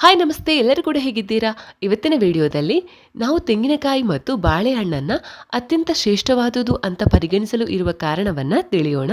Hi, ನಮಸ್ತೆ. ಎಲ್ಲರೂ ಕೂಡ ಹೇಗಿದ್ದೀರಾ? ಇವತ್ತಿನ ವಿಡಿಯೋದಲ್ಲಿ ನಾವು ತೆಂಗಿನಕಾಯಿ ಮತ್ತು ಬಾಳೆಹಣ್ಣನ್ನು ಅತ್ಯಂತ ಶ್ರೇಷ್ಠವಾದುದು ಅಂತ ಪರಿಗಣಿಸಲು ಇರುವ ಕಾರಣವನ್ನು ತಿಳಿಯೋಣ.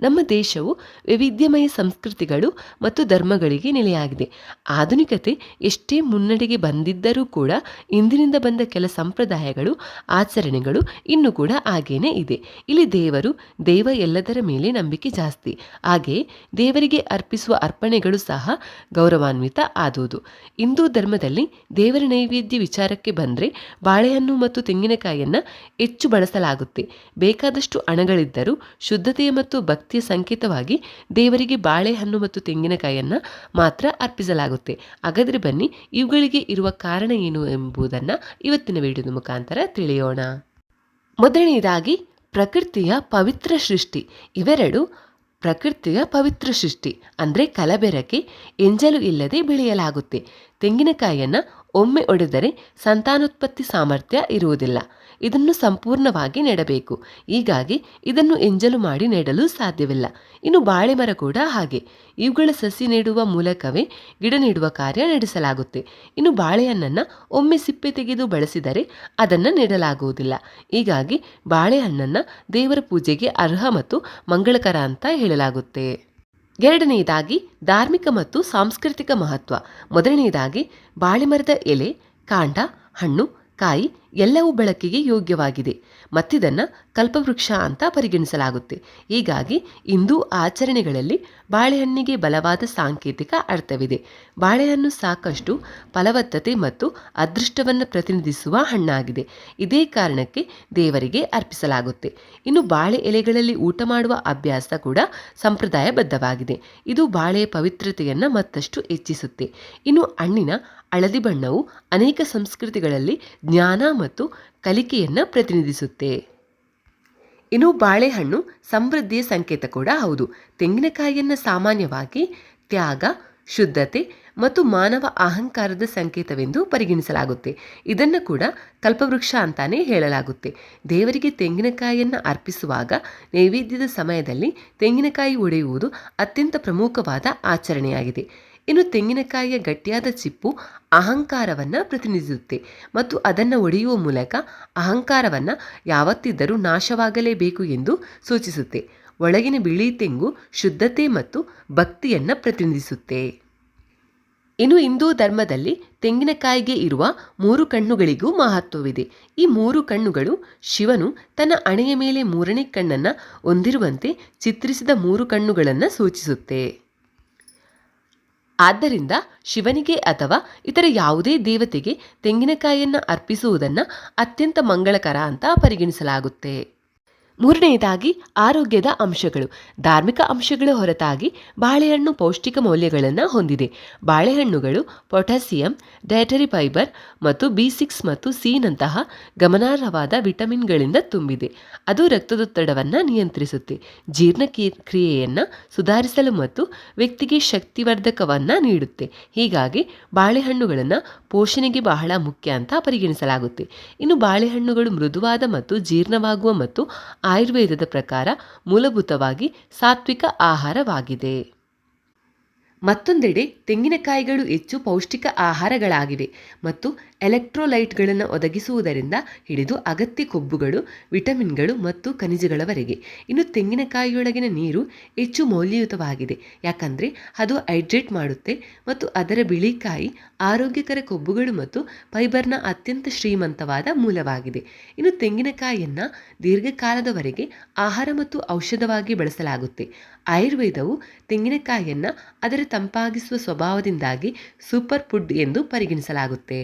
ನಮ್ಮ ದೇಶವು ವೈವಿಧ್ಯಮಯ ಸಂಸ್ಕೃತಿಗಳು ಮತ್ತು ಧರ್ಮಗಳಿಗೆ ನೆಲೆಯಾಗಿದೆ. ಆಧುನಿಕತೆ ಎಷ್ಟೇ ಮುನ್ನಡೆಗೆ ಬಂದಿದ್ದರೂ ಕೂಡ ಇಂದಿನಿಂದ ಬಂದ ಕೆಲ ಸಂಪ್ರದಾಯಗಳು, ಆಚರಣೆಗಳು ಇನ್ನೂ ಕೂಡ ಹಾಗೇನೇ ಇದೆ. ಇಲ್ಲಿ ದೇವರು, ದೇವ ಎಲ್ಲದರ ಮೇಲೆ ನಂಬಿಕೆ ಜಾಸ್ತಿ. ಹಾಗೆಯೇ ದೇವರಿಗೆ ಅರ್ಪಿಸುವ ಅರ್ಪಣೆಗಳು ಸಹ ಗೌರವಾನ್ವಿತ ಆದುದು. ಹಿಂದೂ ಧರ್ಮದಲ್ಲಿ ದೇವರ ನೈವೇದ್ಯ ವಿಚಾರಕ್ಕೆ ಬಂದರೆ ಬಾಳೆಹಣ್ಣು ಮತ್ತು ತೆಂಗಿನಕಾಯಿಯನ್ನು ಹೆಚ್ಚು ಬಳಸಲಾಗುತ್ತೆ. ಬೇಕಾದಷ್ಟು ಹಣಗಳಿದ್ದರೂ ಶುದ್ಧತೆಯ ಮತ್ತು ಭಕ್ತಿಯ ಸಂಕೇತವಾಗಿ ದೇವರಿಗೆ ಬಾಳೆಹಣ್ಣು ಮತ್ತು ತೆಂಗಿನಕಾಯಿಯನ್ನು ಮಾತ್ರ ಅರ್ಪಿಸಲಾಗುತ್ತೆ. ಹಾಗಾದರೆ ಬನ್ನಿ, ಇವುಗಳಿಗೆ ಇರುವ ಕಾರಣ ಏನು ಎಂಬುದನ್ನು ಇವತ್ತಿನ ವಿಡಿಯೋದ ಮುಖಾಂತರ ತಿಳಿಯೋಣ. ಮೊದಲನೆಯದಾಗಿ ಪ್ರಕೃತಿಯ ಪವಿತ್ರ ಸೃಷ್ಟಿ. ಇವೆರಡು ಪ್ರಕೃತಿಯ ಪವಿತ್ರ ಸೃಷ್ಟಿ ಅಂದರೆ ಕಲಬೆರಕೆ ಎಂಜಲು ಇಲ್ಲದೆ ಬೆಳೆಯಲಾಗುತ್ತೆ. ತೆಂಗಿನಕಾಯಿಯನ್ನು ಒಮ್ಮೆ ಒಡೆದರೆ ಸಂತಾನೋತ್ಪತ್ತಿ ಸಾಮರ್ಥ್ಯ ಇರುವುದಿಲ್ಲ. ಇದನ್ನು ಸಂಪೂರ್ಣವಾಗಿ ನೆಡಬೇಕು. ಹೀಗಾಗಿ ಇದನ್ನು ಎಂಜಲು ಮಾಡಿ ನೆಡಲು ಸಾಧ್ಯವಿಲ್ಲ. ಇನ್ನು ಬಾಳೆ ಮರ ಕೂಡ ಹಾಗೆ. ಇವುಗಳ ಸಸಿ ನೆಡುವ ಮೂಲಕವೇ ಗಿಡ ನೆಡುವ ಕಾರ್ಯ ನಡೆಸಲಾಗುತ್ತೆ. ಇನ್ನು ಬಾಳೆಹಣ್ಣನ್ನು ಒಮ್ಮೆ ಸಿಪ್ಪೆ ತೆಗೆದು ಬಳಸಿದರೆ ಅದನ್ನು ನೆಡಲಾಗುವುದಿಲ್ಲ. ಹೀಗಾಗಿ ಬಾಳೆಹಣ್ಣನ್ನು ದೇವರ ಪೂಜೆಗೆ ಅರ್ಹ ಮತ್ತು ಮಂಗಳಕರ ಅಂತ ಹೇಳಲಾಗುತ್ತೆ. ಎರಡನೆಯದಾಗಿ ಧಾರ್ಮಿಕ ಮತ್ತು ಸಾಂಸ್ಕೃತಿಕ ಮಹತ್ವ. ಮೊದಲನೆಯದಾಗಿ ಬಾಳೆಮರದ ಎಲೆ ಕಾಂಡ ಹಣ್ಣು ಕಾಯಿ ಎಲ್ಲವೂ ಬೆಳಕಿಗೆ ಯೋಗ್ಯವಾಗಿದೆ. ಮತ್ತಿದನ್ನು ಕಲ್ಪವೃಕ್ಷ ಅಂತ ಪರಿಗಣಿಸಲಾಗುತ್ತೆ. ಹೀಗಾಗಿ ಇಂದು ಆಚರಣೆಗಳಲ್ಲಿ ಬಾಳೆಹಣ್ಣಿಗೆ ಬಲವಾದ ಸಾಂಕೇತಿಕ ಅರ್ಥವಿದೆ. ಬಾಳೆಹಣ್ಣು ಸಾಕಷ್ಟು ಫಲವತ್ತತೆ ಮತ್ತು ಅದೃಷ್ಟವನ್ನು ಪ್ರತಿನಿಧಿಸುವ ಹಣ್ಣಾಗಿದೆ. ಇದೇ ಕಾರಣಕ್ಕೆ ದೇವರಿಗೆ ಅರ್ಪಿಸಲಾಗುತ್ತೆ. ಇನ್ನು ಬಾಳೆ ಎಲೆಗಳಲ್ಲಿ ಊಟ ಮಾಡುವ ಅಭ್ಯಾಸ ಕೂಡ ಸಂಪ್ರದಾಯಬದ್ಧವಾಗಿದೆ. ಇದು ಬಾಳೆಯ ಪವಿತ್ರತೆಯನ್ನು ಮತ್ತಷ್ಟು ಹೆಚ್ಚಿಸುತ್ತೆ. ಇನ್ನು ಹಣ್ಣಿನ ಹಳದಿ ಬಣ್ಣವು ಅನೇಕ ಸಂಸ್ಕೃತಿಗಳಲ್ಲಿ ಜ್ಞಾನ ಮತ್ತು ಕಲಿಕೆಯನ್ನು ಪ್ರತಿನಿಧಿಸುತ್ತೆ. ಇನ್ನು ಬಾಳೆಹಣ್ಣು ಸಮೃದ್ಧಿಯ ಸಂಕೇತ ಕೂಡ ಹೌದು. ತೆಂಗಿನಕಾಯಿಯನ್ನು ಸಾಮಾನ್ಯವಾಗಿ ತ್ಯಾಗ, ಶುದ್ಧತೆ ಮತ್ತು ಮಾನವ ಅಹಂಕಾರದ ಸಂಕೇತವೆಂದು ಪರಿಗಣಿಸಲಾಗುತ್ತೆ. ಇದನ್ನು ಕೂಡ ಕಲ್ಪವೃಕ್ಷ ಅಂತಾನೆ ಹೇಳಲಾಗುತ್ತೆ. ದೇವರಿಗೆ ತೆಂಗಿನಕಾಯಿಯನ್ನು ಅರ್ಪಿಸುವಾಗ ನೈವೇದ್ಯದ ಸಮಯದಲ್ಲಿ ತೆಂಗಿನಕಾಯಿ ಒಡೆಯುವುದು ಅತ್ಯಂತ ಪ್ರಮುಖವಾದ ಆಚರಣೆಯಾಗಿದೆ. ಇನ್ನು ತೆಂಗಿನಕಾಯಿಯ ಗಟ್ಟಿಯಾದ ಚಿಪ್ಪು ಅಹಂಕಾರವನ್ನು ಪ್ರತಿನಿಧಿಸುತ್ತೆ. ಮತ್ತು ಅದನ್ನು ಒಡೆಯುವ ಮೂಲಕ ಅಹಂಕಾರವನ್ನು ಯಾವತ್ತಿದ್ದರೂ ನಾಶವಾಗಲೇಬೇಕು ಎಂದು ಸೂಚಿಸುತ್ತೆ. ಒಳಗಿನ ಬಿಳಿ ತೆಂಗು ಶುದ್ಧತೆ ಮತ್ತು ಭಕ್ತಿಯನ್ನು ಪ್ರತಿನಿಧಿಸುತ್ತೆ. ಇನ್ನು ಹಿಂದೂ ಧರ್ಮದಲ್ಲಿ ತೆಂಗಿನಕಾಯಿಗೆ ಇರುವ ಮೂರು ಕಣ್ಣುಗಳಿಗೂ ಮಹತ್ವವಿದೆ. ಈ ಮೂರು ಕಣ್ಣುಗಳು ಶಿವನು ತನ್ನ ಅಣೆಯ ಮೇಲೆ ಮೂರನೇ ಕಣ್ಣನ್ನು ಹೊಂದಿರುವಂತೆ ಚಿತ್ರಿಸಿದ ಮೂರು ಕಣ್ಣುಗಳನ್ನು ಸೂಚಿಸುತ್ತೆ. ಆದ್ದರಿಂದ ಶಿವನಿಗೆ ಅಥವಾ ಇತರ ಯಾವುದೇ ದೇವತೆಗೆ ತೆಂಗಿನಕಾಯಿಯನ್ನು ಅರ್ಪಿಸುವುದನ್ನು ಅತ್ಯಂತ ಮಂಗಳಕರ ಅಂತ ಪರಿಗಣಿಸಲಾಗುತ್ತೆ. ಮೂರನೆಯದಾಗಿ ಆರೋಗ್ಯದ ಅಂಶಗಳು. ಧಾರ್ಮಿಕ ಅಂಶಗಳ ಹೊರತಾಗಿ ಬಾಳೆಹಣ್ಣು ಪೌಷ್ಟಿಕ ಮೌಲ್ಯಗಳನ್ನು ಹೊಂದಿದೆ. ಬಾಳೆಹಣ್ಣುಗಳು ಪೊಟ್ಯಾಸಿಯಂ ಡಯಟರಿ ಫೈಬರ್ ಮತ್ತು ಬಿ ಸಿಕ್ಸ್ ಮತ್ತು ಸಿನಂತಹ ಗಮನಾರ್ಹವಾದ ವಿಟಮಿನ್ಗಳಿಂದ ತುಂಬಿದೆ. ಅದು ರಕ್ತದೊತ್ತಡವನ್ನು ನಿಯಂತ್ರಿಸುತ್ತೆ. ಜೀರ್ಣ ಕ್ರಿಯೆಯನ್ನು ಸುಧಾರಿಸಲು ಮತ್ತು ವ್ಯಕ್ತಿಗೆ ಶಕ್ತಿವರ್ಧಕವನ್ನು ನೀಡುತ್ತೆ. ಹೀಗಾಗಿ ಬಾಳೆಹಣ್ಣುಗಳನ್ನು ಪೋಷಣೆಗೆ ಬಹಳ ಮುಖ್ಯ ಅಂತ ಪರಿಗಣಿಸಲಾಗುತ್ತೆ. ಇನ್ನು ಬಾಳೆಹಣ್ಣುಗಳು ಮೃದುವಾದ ಮತ್ತು ಜೀರ್ಣವಾಗುವ ಮತ್ತು ಆಯುರ್ವೇದದ ಪ್ರಕಾರ ಮೂಲಭೂತವಾಗಿ ಸಾತ್ವಿಕ ಆಹಾರವಾಗಿದೆ. ಮತ್ತೊಂದೆಡೆ ತೆಂಗಿನಕಾಯಿಗಳು ಹೆಚ್ಚು ಪೌಷ್ಟಿಕ ಆಹಾರಗಳಾಗಿವೆ ಮತ್ತು ಎಲೆಕ್ಟ್ರೋಲೈಟ್ಗಳನ್ನು ಒದಗಿಸುವುದರಿಂದ ಹಿಡಿದು ಅಗತ್ಯ ಕೊಬ್ಬುಗಳು, ವಿಟಮಿನ್ಗಳು ಮತ್ತು ಖನಿಜಗಳವರೆಗೆ. ಇನ್ನು ತೆಂಗಿನಕಾಯಿಯೊಳಗಿನ ನೀರು ಹೆಚ್ಚು ಮೌಲ್ಯಯುತವಾಗಿದೆ. ಯಾಕಂದರೆ ಅದು ಹೈಡ್ರೇಟ್ ಮಾಡುತ್ತೆ ಮತ್ತು ಅದರ ಬಿಳಿಕಾಯಿ ಆರೋಗ್ಯಕರ ಕೊಬ್ಬುಗಳು ಮತ್ತು ಫೈಬರ್ನ ಅತ್ಯಂತ ಶ್ರೀಮಂತವಾದ ಮೂಲವಾಗಿದೆ. ಇನ್ನು ತೆಂಗಿನಕಾಯಿಯನ್ನು ದೀರ್ಘಕಾಲದವರೆಗೆ ಆಹಾರ ಮತ್ತು ಔಷಧವಾಗಿ ಬಳಸಲಾಗುತ್ತೆ. ಆಯುರ್ವೇದವು ತೆಂಗಿನಕಾಯಿಯನ್ನು ಅದರ ತಂಪಾಗಿಸುವ ಸ್ವಭಾವದಿಂದಾಗಿ ಸೂಪರ್ ಫುಡ್ ಎಂದು ಪರಿಗಣಿಸಲಾಗುತ್ತೆ.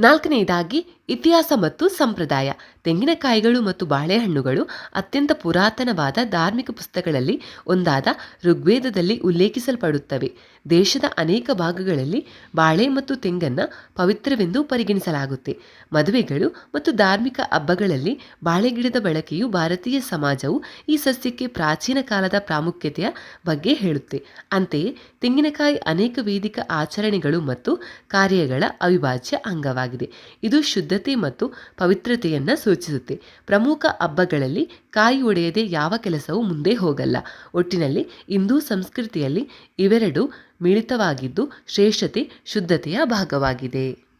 ನಾಲ್ಕನೆಯದಾಗಿ ಇತಿಹಾಸ ಮತ್ತು ಸಂಪ್ರದಾಯ, ತೆಂಗಿನಕಾಯಿಗಳು ಮತ್ತು ಬಾಳೆಹಣ್ಣುಗಳು ಅತ್ಯಂತ ಪುರಾತನವಾದ ಧಾರ್ಮಿಕ ಪುಸ್ತಕಗಳಲ್ಲಿ ಒಂದಾದ ಋಗ್ವೇದದಲ್ಲಿ ಉಲ್ಲೇಖಿಸಲ್ಪಡುತ್ತವೆ. ದೇಶದ ಅನೇಕ ಭಾಗಗಳಲ್ಲಿ ಬಾಳೆ ಮತ್ತು ತೆಂಗನ್ನು ಪವಿತ್ರವೆಂದು ಪರಿಗಣಿಸಲಾಗುತ್ತೆ. ಮದುವೆಗಳು ಮತ್ತು ಧಾರ್ಮಿಕ ಹಬ್ಬಗಳಲ್ಲಿ ಬಾಳೆಗಿಡದ ಬಳಕೆಯು ಭಾರತೀಯ ಸಮಾಜವು ಈ ಸಸ್ಯಕ್ಕೆ ಪ್ರಾಚೀನ ಕಾಲದ ಪ್ರಾಮುಖ್ಯತೆಯ ಬಗ್ಗೆ ಹೇಳುತ್ತೆ. ಅಂತೆಯೇ, ತೆಂಗಿನಕಾಯಿ ಅನೇಕ ವೇದಿಕ ಆಚರಣೆಗಳು ಮತ್ತು ಕಾರ್ಯಗಳ ಅವಿಭಾಜ್ಯ ಅಂಗವಾಗಿದೆ. ಇದು ಶುದ್ಧತೆ ಮತ್ತು ಪವಿತ್ರತೆಯನ್ನು ಸೂಚಿಸುತ್ತೆ. ಪ್ರಮುಖ ಹಬ್ಬಗಳಲ್ಲಿ ಕಾಯಿ ಒಡೆಯದೆ ಯಾವ ಕೆಲಸವೂ ಮುಂದೆ ಹೋಗಲ್ಲ. ಒಟ್ಟಿನಲ್ಲಿ ಹಿಂದೂ ಸಂಸ್ಕೃತಿಯಲ್ಲಿ ಇವೆರಡು ಮಿಳಿತವಾಗಿದ್ದು ಶ್ರೇಷ್ಠತೆ, ಶುದ್ಧತೆಯ ಭಾಗವಾಗಿದೆ.